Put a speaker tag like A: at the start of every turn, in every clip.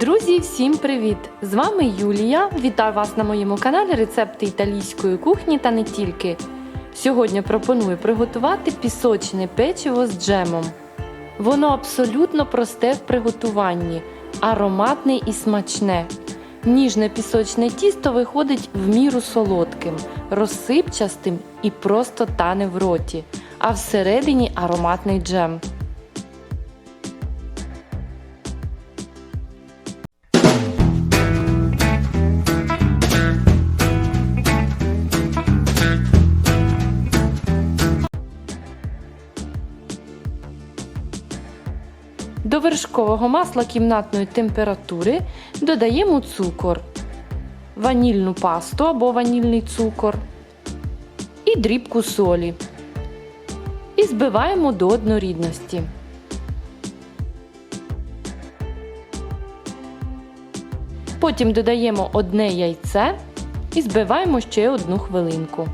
A: Друзі, всім привіт! З вами Юлія. Вітаю вас на моєму каналі Рецепти італійської кухні та не тільки. Сьогодні пропоную приготувати пісочне печиво з джемом. Воно абсолютно просте в приготуванні, ароматне і смачне. Ніжне пісочне тісто виходить в міру солодким, розсипчастим і просто тане в роті, а всередині ароматний джем. До вершкового масла кімнатної температури додаємо цукор, ванільну пасту або ванільний цукор і дрібку солі. І збиваємо до однорідності. Потім додаємо одне яйце і збиваємо ще одну хвилинку.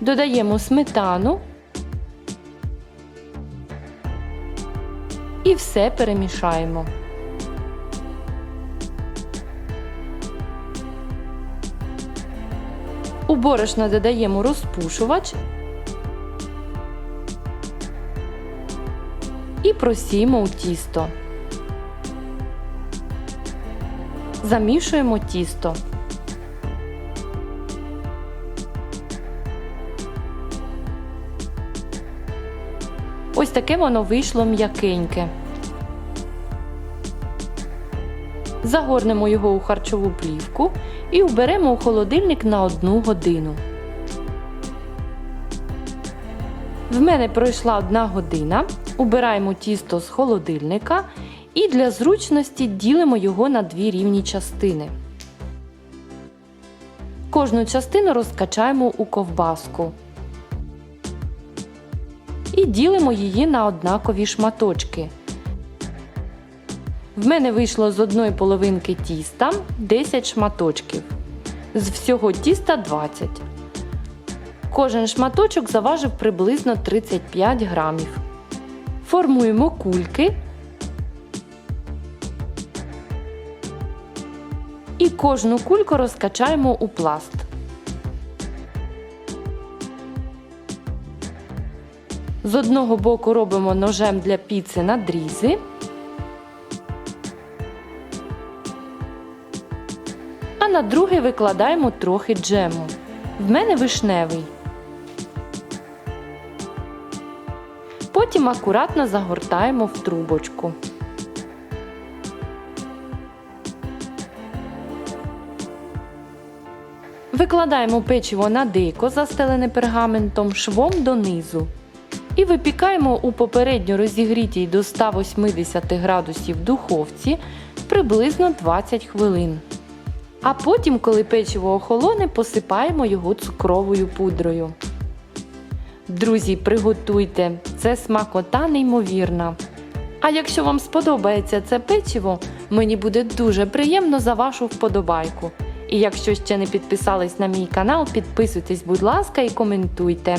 A: Додаємо сметану і все перемішаємо. У борошно додаємо розпушувач і просіємо у тісто. Замішуємо тісто. Ось таке воно вийшло м'якеньке. Загорнемо його у харчову плівку і уберемо у холодильник на одну годину. В мене пройшла одна година. Убираємо тісто з холодильника і для зручності ділимо його на дві рівні частини. Кожну частину розкачаємо у ковбаску ділимо її на однакові шматочки. В мене вийшло з одної половинки тіста 10 шматочків. З всього тіста 20. Кожен шматочок заважив приблизно 35 грамів. Формуємо кульки. І кожну кульку розкачаємо у пласт. З одного боку робимо ножем для піци надрізи, а на другий викладаємо трохи джему. В мене вишневий. Потім акуратно загортаємо в трубочку. Викладаємо печиво на дико, застелене пергаментом швом донизу. І випікаємо у попередньо розігрітій до 180 градусів духовці приблизно 20 хвилин. А потім, коли печиво охолоне, посипаємо його цукровою пудрою. Друзі, приготуйте, це смакота неймовірна. А якщо вам сподобається це печиво, мені буде дуже приємно за вашу вподобайку. І якщо ще не підписались на мій канал, підписуйтесь, будь ласка, і коментуйте.